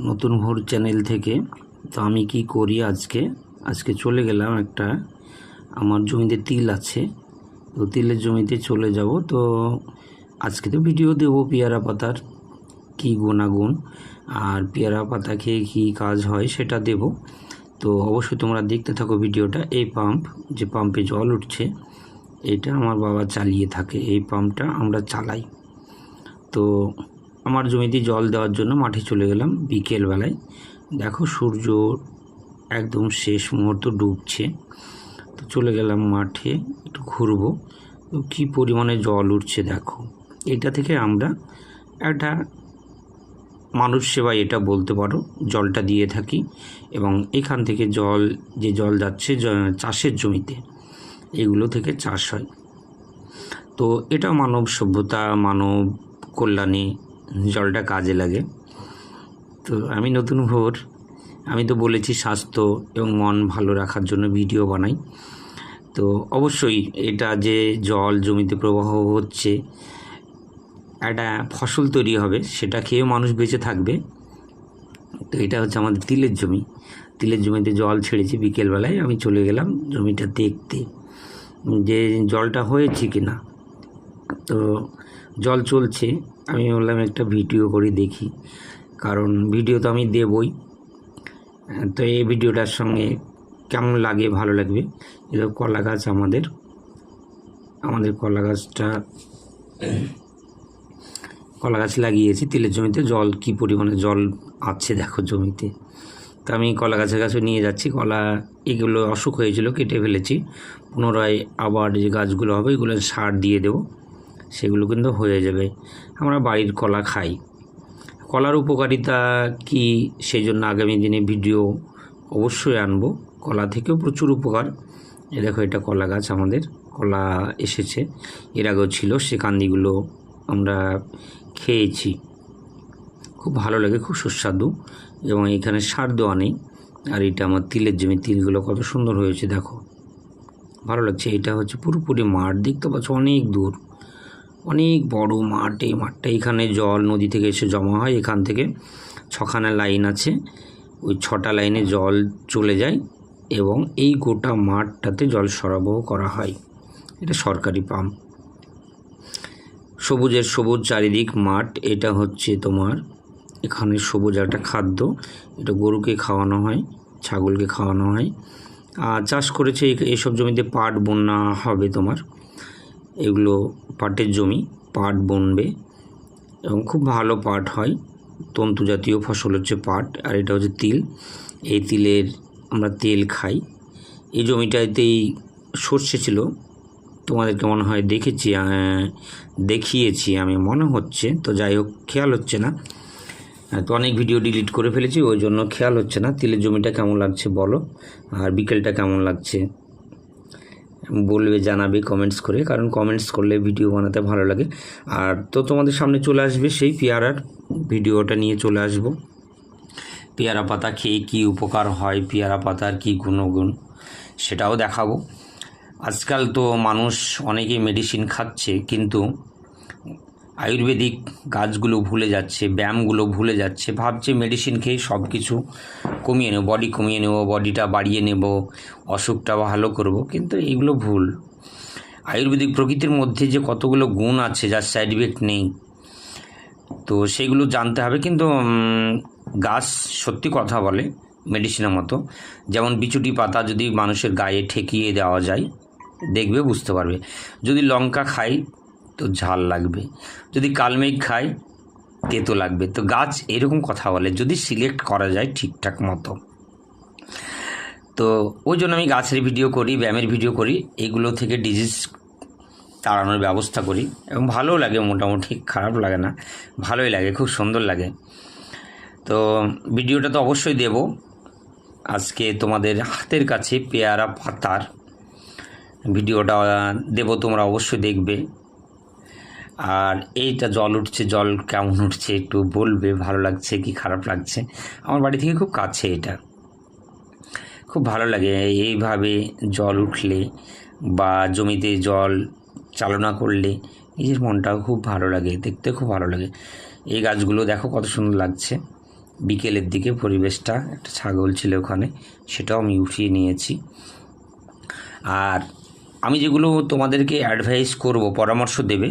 নতুন ভোর চ্যানেল থেকে। তো আমি কি করি আজকে? আজকে চলে গেলাম একটা, আমার জমিতে তিল আছে। তো তিলের জমিতে চলে যাব। তো আজকে তো ভিডিও দেবো পেয়ারা পাতার, কী গুণাগুণ। আর পেয়ারা পাতা খেয়ে কী কাজ হয় সেটা দেব। তো অবশ্যই তোমরা দেখতে থাকো ভিডিওটা। এই পাম্প, যে পাম্পে জল উঠছে, এটা আমার বাবা চালিয়ে থাকে। এই পাম্পটা আমরা চালাই। তো আমার জমিতে জল দেওয়ার জন্য মাঠে চলে গেলাম বিকেলবেলায়। দেখো সূর্য একদম শেষ মুহূর্ত ডুবছে। তো চলে গেলাম মাঠে, একটু ঘুরবো। তো কী পরিমাণে জল উঠছে দেখো। এটা থেকে আমরা একটা মানুষ সেবা এটা বলতে পারো, জলটা দিয়ে থাকি এবং এখান থেকে জল, যে জল যাচ্ছে চাষের জমিতে, এগুলো থেকে চাষ হয়। তো এটা মানব সভ্যতা, মানব কল্যাণে জলটা কাজে লাগে। তো আমি নতুন ভোর, আমি তো বলেছি স্বাস্থ্য এবং মন ভালো রাখার জন্য ভিডিও বানাই। তো অবশ্যই এটা যে জল, জমিতে প্রবাহ হচ্ছে, একটা ফসল তৈরি হবে, সেটা খেয়েও মানুষ বেঁচে থাকবে। তো এটা হচ্ছে আমাদের তিলের জমি। তিলের জমিতে জল ছেড়েছি বিকেলবেলায়, আমি চলে গেলাম জমিটা দেখতে। যে জলটা হয়েছে কি না তো জল চলছে আমি বললাম একটা ভিডিও করে দেখি। কারণ ভিডিও তো আমি দেবই। তো এই ভিডিওটার সঙ্গে কেমন লাগে, ভালো লাগবে? এটা কলা গাছ আমাদের। আমাদের কলা গাছটা কলা গাছ লাগিয়েছি তিলের জমিতে। জল কি পরিমাণে জল আছে দেখো জমিতে। তো আমি কলা গাছের কাছে নিয়ে যাচ্ছি। কলা এগুলো অসুখ হয়েছিল, কেটে ফেলেছি। পুনরায় আবার যে গাছগুলো হবে এগুলো সার দিয়ে দেবো। সেগুলো কিন্তু হয়ে যাবে। আমরা বাড়ির কলা খাই। কলার উপকারিতা কি সেই জন্য আগামী দিনে ভিডিও অবশ্যই আনব। কলা থেকেও প্রচুর উপকার। এ দেখো এটা কলা গাছ আমাদের। কলা এসেছে। এর আগেও ছিল, সে কান্দিগুলো আমরা খেয়েছি। খুব ভালো লাগে, খুব সুস্বাদু এবং এখানে সার দেওয়া নেই। আর এটা আমার তিলের জমি, তিলগুলো কত সুন্দর হয়েছে, দেখো। ভালো লাগছে। এটা হচ্ছে পুরোপুরি মাঠ, দেখতে পাচ্ছ অনেক দূর। অনেক বড় মাঠ এই মাঠটা এখানে জল নদী থেকে এসে জমা হয়, এখান থেকে ছখানা লাইন আছে। ওই ছটা লাইনে জল চলে যায় এবং এই গোটা মাঠটাতে জল সরবরাহ করা হয়। এটা সরকারি পাম্প। সবুজের সবুজ চারিদিক মাঠ, এটা হচ্ছে তোমার এখানে সবুজ একটা খাদ্য। এটা গরুকে খাওয়ানো হয়, ছাগলকে খাওয়ানো হয়। আর চাষ করেছে এই- এইসব জমিতে পাট, বন্যা হবে তোমার। এগুলো পাটের জমি, পাট বনবে এবং খুব ভালো পাট হয়। তন্তু জাতীয় ফসল হচ্ছে পাট আর এটা হচ্ছে তিল। এই তিলের আমরা তেল খাই। এই জমিটাতেই সর্ষে ছিল। তোমাদেরকে মনে হয় দেখেছি দেখিয়েছি আমি, মনে হচ্ছে। তো যাই হোক, খেয়াল হচ্ছে না। তো অনেক ভিডিও ডিলিট করে ফেলেছি, ওই জন্য খেয়াল হচ্ছে না। তিলের জমিটা কেমন লাগছে বলো? আর বিকেলটা কেমন লাগছে? বলবে, জানাবে কমেন্টস করে, কারণ কমেন্টস করলে ভিডিও বানাতে ভালো লাগে। আর তো তোমাদের সামনে চলে আসবে সেই পেয়ারার ভিডিওটা নিয়ে চলে আসব। পেয়ারা পাতা খেয়ে কী উপকার হয়, পেয়ারা পাতার কী গুণগুণ সেটাও দেখাবো। আজকাল তো মানুষ অনেকেই মেডিসিন খাচ্ছে, কিন্তু আয়ুর্বেদিক গাছগুলো ভুলে যাচ্ছে, ব্যায়ামগুলো ভুলে যাচ্ছে, ভাবছে মেডিসিন খেয়ে সব কিছু কমিয়ে নেব বডি কমিয়ে নেব বডিটা বাড়িয়ে নেব অসুখটা ভালো করব, কিন্তু এইগুলো ভুল। আয়ুর্বেদিক প্রকৃতির মধ্যে যে কতগুলো গুণ আছে, যার সাইড ইফেক্ট নেই, তো সেগুলো জানতে হবে, কিন্তু গাছ সত্যি কথা বলে মেডিসিনের মতো, যেমন বিচুটি পাতা যদি মানুষের গায়ে ঠেকিয়ে দেওয়া যায়, দেখবে, বুঝতে পারবে। যদি লঙ্কা খাই তো ঝাল লাগবে। যদি কালমেঘ খাই তেতো লাগবে। তো গাছ এরকম কথা বলে, যদি সিলেক্ট করা যায় ঠিকঠাক মতো। তো ওই জন্য আমি গাছের ভিডিও করি, ব্যায়ামের ভিডিও করি, এগুলো থেকে ডিজিজ তাড়ানোর ব্যবস্থা করি। এবং ভালোও লাগে, মোটামুটি খারাপ লাগে না, ভালোই লাগে, খুব সুন্দর লাগে। তো ভিডিওটা তো অবশ্যই দেব। আজকে তোমাদের হাতের কাছে পেয়ারা পাতার ভিডিওটা দেব, তোমরা অবশ্যই দেখবে। আর এইটা জল উঠছে, জল কেমন উঠছে, একটু বলবে, ভালো লাগছে কি খারাপ লাগছে? আমার বাড়ি থেকে খুব কাছে এটা। খুব ভালো লাগে এইভাবে জল উঠলে বা জমিতে জল চালনা করলে নিজের মনটাও খুব ভালো লাগে, দেখতে খুব ভালো লাগে। এই গাছগুলো দেখো কত সুন্দর লাগছে। বিকেলের দিকে পরিবেশটা, একটা ছাগল ছিল ওখানে, সেটাও আমি উঠিয়ে নিয়েছি। আর আমি যেগুলো তোমাদেরকে অ্যাডভাইস করব, পরামর্শ দেবে,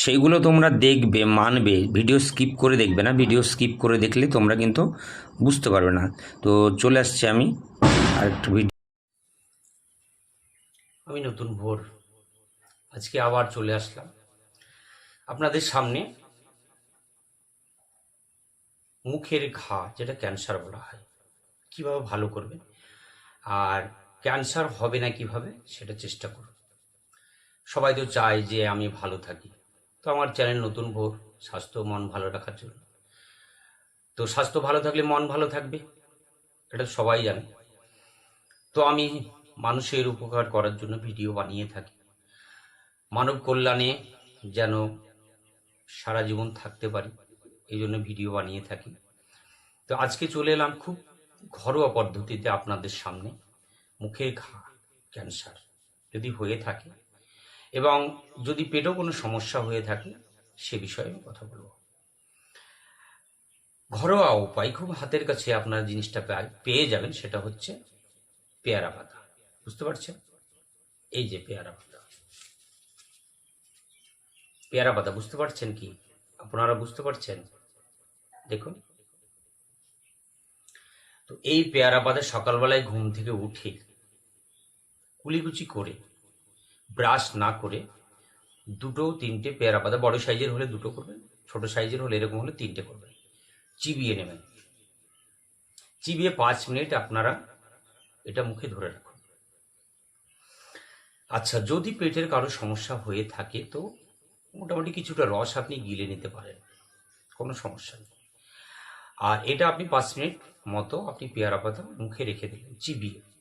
সেইগুলো তোমরা দেখবে, মানবে। ভিডিও স্কিপ করে দেখবে না। ভিডিও স্কিপ করে দেখলে তোমরা কিন্তু বুঝতে পারবে না। তো চলে আসছি আমি আর একটু ভিডিও আমি নতুন ভোর। আজকে আবার চলে আসলাম। আপনাদের সামনে মুখের ঘা যেটা ক্যান্সার বলা হয়, কীভাবে ভালো করবেন? আর ক্যান্সার হবে না কীভাবে, সেটা চেষ্টা করুন। সবাই তো চায় যে আমি ভালো থাকি। তো আমার চ্যানেল নতুন ভোর, স্বাস্থ্য, মন ভালো রাখার জন্য। তো স্বাস্থ্য ভালো থাকলে মন ভালো থাকবে, এটা সবাই জানে। তো আমি মানুষের উপকার করার জন্য ভিডিও বানিয়ে থাকি। মানব কল্যাণে যেন সারা জীবন থাকতে পারি, এই জন্য ভিডিও বানিয়ে থাকি। তো আজকে চলে এলাম খুব ঘরোয়া পদ্ধতিতে আপনাদের সামনে। মুখের ঘা, ক্যান্সার যদি হয়ে থাকে এবং যদি পেটেও কোনো সমস্যা হয়ে থাকে, সে বিষয়ে আমি কথা বলব। ঘরোয়া উপায়, খুব হাতের কাছে আপনার জিনিসটা পেয়ে যাবেন, সেটা হচ্ছে পেয়ারা পাতা। বুঝতে পারছেন? এই যে পেয়ারা পাতা। পেয়ারা পাতা, বুঝতে পারছেন কি? আপনারা বুঝতে পারছেন? দেখুন। তো এই পেয়ারা পাতা সকালবেলায় ঘুম থেকে উঠে কুলিকুচি করে ব্রাশ না করে দুটো, তিনটে পেয়ারা পাতা, বড় সাইজের হলে দুটো করবেন, ছোট সাইজের হলে এরকম হলে তিনটে করবেন। চিবিয়ে নেবেন। চিবিয়ে পাঁচ মিনিট আপনারা এটা মুখে ধরে রাখুন। আচ্ছা যদি পেটের কারও সমস্যা হয়ে থাকে, তো মোটামুটি কিছুটা রস আপনি গিলে নিতে পারেন। কোনো সমস্যা নেই। আর এটা আপনি পাঁচ মিনিট মতো আপনি পেয়ারা পাতা মুখে রেখে দেবেন চিবিয়ে।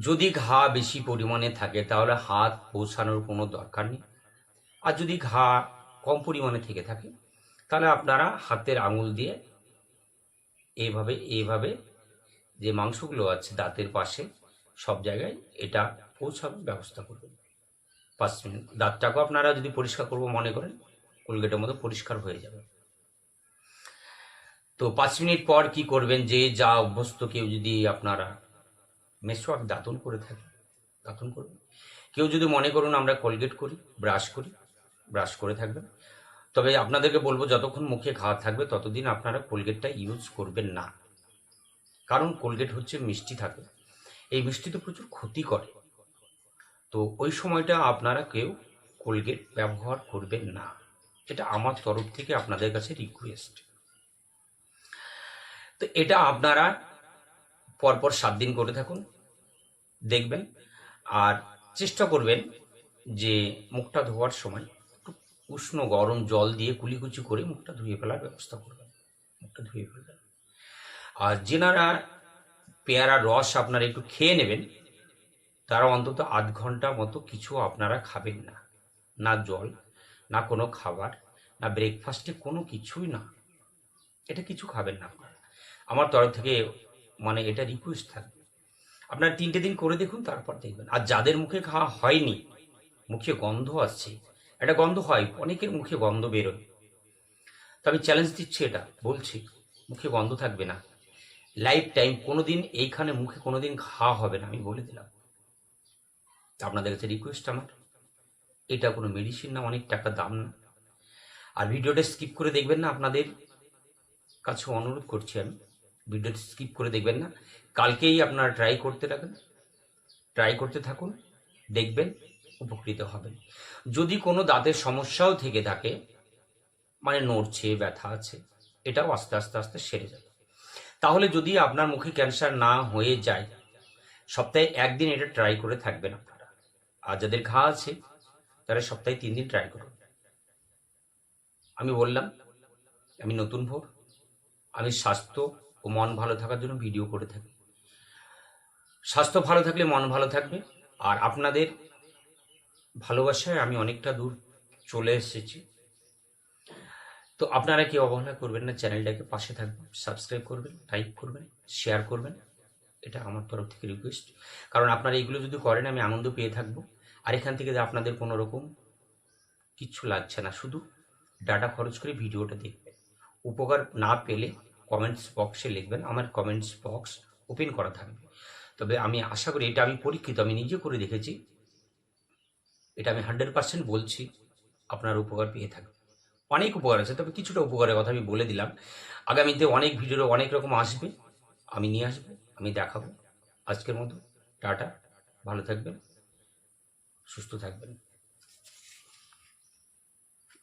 যদি ঘা বেশি পরিমাণে থাকে, তাহলে হাত পৌঁছানোর কোনো দরকার নেই। আর যদি ঘা কম পরিমাণে থেকে থাকে, তাহলে আপনারা হাতের আঙুল দিয়ে এইভাবে এইভাবে যে মাংসগুলো আছে দাঁতের পাশে, সব জায়গায় এটা পৌঁছানোর ব্যবস্থা করবেন। পাঁচ মিনিট। দাঁতটাকেও আপনারা যদি পরিষ্কার করব মনে করেন, কোলগেটের মতো পরিষ্কার হয়ে যাবে। তো পাঁচ মিনিট পর কি করবেন? যে যা অভ্যস্ত কেউ যদি আপনারা মেসওয়াক দাঁতন করে থাকেন দাঁতন করবেন কেউ যদি মনে করুন আমরা কোলগেট করি ব্রাশ করি ব্রাশ করে থাকবেন। তবে আপনাদেরকে বলব, যতক্ষণ মুখে খাওয়া থাকবে, ততদিন আপনারা কোলগেটটা ইউজ করবেন না। কারণ কোলগেট হচ্ছে মিষ্টি থাকে। এই মিষ্টি তো প্রচুর ক্ষতি করে। তো ওই সময়টা আপনারা কেউ কোলগেট ব্যবহার করবেন না। এটা আমার তরফ থেকে আপনাদের কাছে রিকোয়েস্ট তো এটা আপনারা পরপর সাত দিন করে থাকুন। দেখবেন আর চেষ্টা করবেন যে মুখটা ধোয়ার সময় একটু উষ্ণ গরম জল দিয়ে কুলিকুচি করে মুখটা ধুয়ে ফেলার ব্যবস্থা করবেন। মুখটা ধুয়ে ফেলবেন। আর যেনারা পেয়ারা রস আপনারা একটু খেয়ে নেবেন, তারা অন্তত আধ ঘণ্টা মতো কিছু আপনারা খাবেন না। না জল, না কোনো খাবার, না ব্রেকফাস্টে কোনো কিছুই না। এটা কিছু খাবেন না আপনারা। আমার তরফ থেকে মানে এটা রিকোয়েস্ট থাকবে। আপনারা তিনটে দিন করে দেখুন, তারপর দেখবেন। আর যাদের মুখে খাওয়া হয়নি, মুখে গন্ধ আসছে, একটা গন্ধ হয়, অনেকের মুখে গন্ধ বেরোয়। তো আমি চ্যালেঞ্জ দিচ্ছি এটা, বলছি, মুখে গন্ধ থাকবে না। লাইফ টাইম কোনোদিন এইখানে মুখে কোনোদিন খাওয়া হবে না, আমি বলে দিলাম। আপনাদের কাছে রিকোয়েস্ট আমার। এটা কোনো মেডিসিন না, অনেক টাকা দাম না। আর ভিডিওটা স্কিপ করে দেখবেন না, আপনাদের কাছে অনুরোধ করছি আমি। ভিডিওটা স্কিপ করে দেখবেন না। কালকেই আপনারা ট্রাই করতে রাখেন ট্রাই করতে থাকুন, দেখবেন, উপকৃত হবেন। যদি কোনো দাঁতের সমস্যাও থেকে থাকে মানে নড়ছে, ব্যথা আছে, এটাও আস্তে আস্তে আস্তে সেরে যাবে। তাহলে যদি আপনার মুখে ক্যান্সার না হয়ে যায়, সপ্তাহে একদিন এটা ট্রাই করে থাকবেন আপনারা। আর যাদের ঘা আছে, তারা সপ্তাহে তিন দিন ট্রাই করুন। আমি বললাম, আমি নতুন ভোর, আমি স্বাস্থ্য ও মন ভালো থাকার জন্য ভিডিও করে থাকি। স্বাস্থ্য ভালো থাকলে মন ভালো থাকবে। আর আপনাদের ভালোবাসায় আমি অনেকটা দূর চলে এসেছি। তো আপনারা কি অবহেলা করবেন না, চ্যানেলটাকে পাশে থাকবেন, সাবস্ক্রাইব করবেন, লাইক করবেন, শেয়ার করবেন। এটা আমার তরফ থেকে রিকোয়েস্ট কারণ আপনারা এগুলো যদি করেন, আমি আনন্দ পেয়ে থাকব। আর এখান থেকে আপনাদের কোনো রকম কিচ্ছু লাগছে না, শুধু ডাটা খরচ করে ভিডিওটা দেখবেন। উপকার না পেলে কমেন্টস বক্সে লিখবেন। আমার কমেন্টস বক্স ওপেন করা থাকবে। তবে আমি আশা করি এটা আমি পরীক্ষিত, আমি নিজে করে দেখেছি। এটা আমি হান্ড্রেড পার্সেন্ট বলছি, আপনার উপকার পেয়ে থাকবে অনেক উপকার আছে, তবে কিছুটা উপকারের কথা আমি বলে দিলাম। আগামীতে অনেক ভিডিও অনেক রকম আসবে, আমি নিয়ে আসব, আমি দেখাবো। আজকের মতো, টাটা, ভালো থাকবেন, সুস্থ থাকবেন।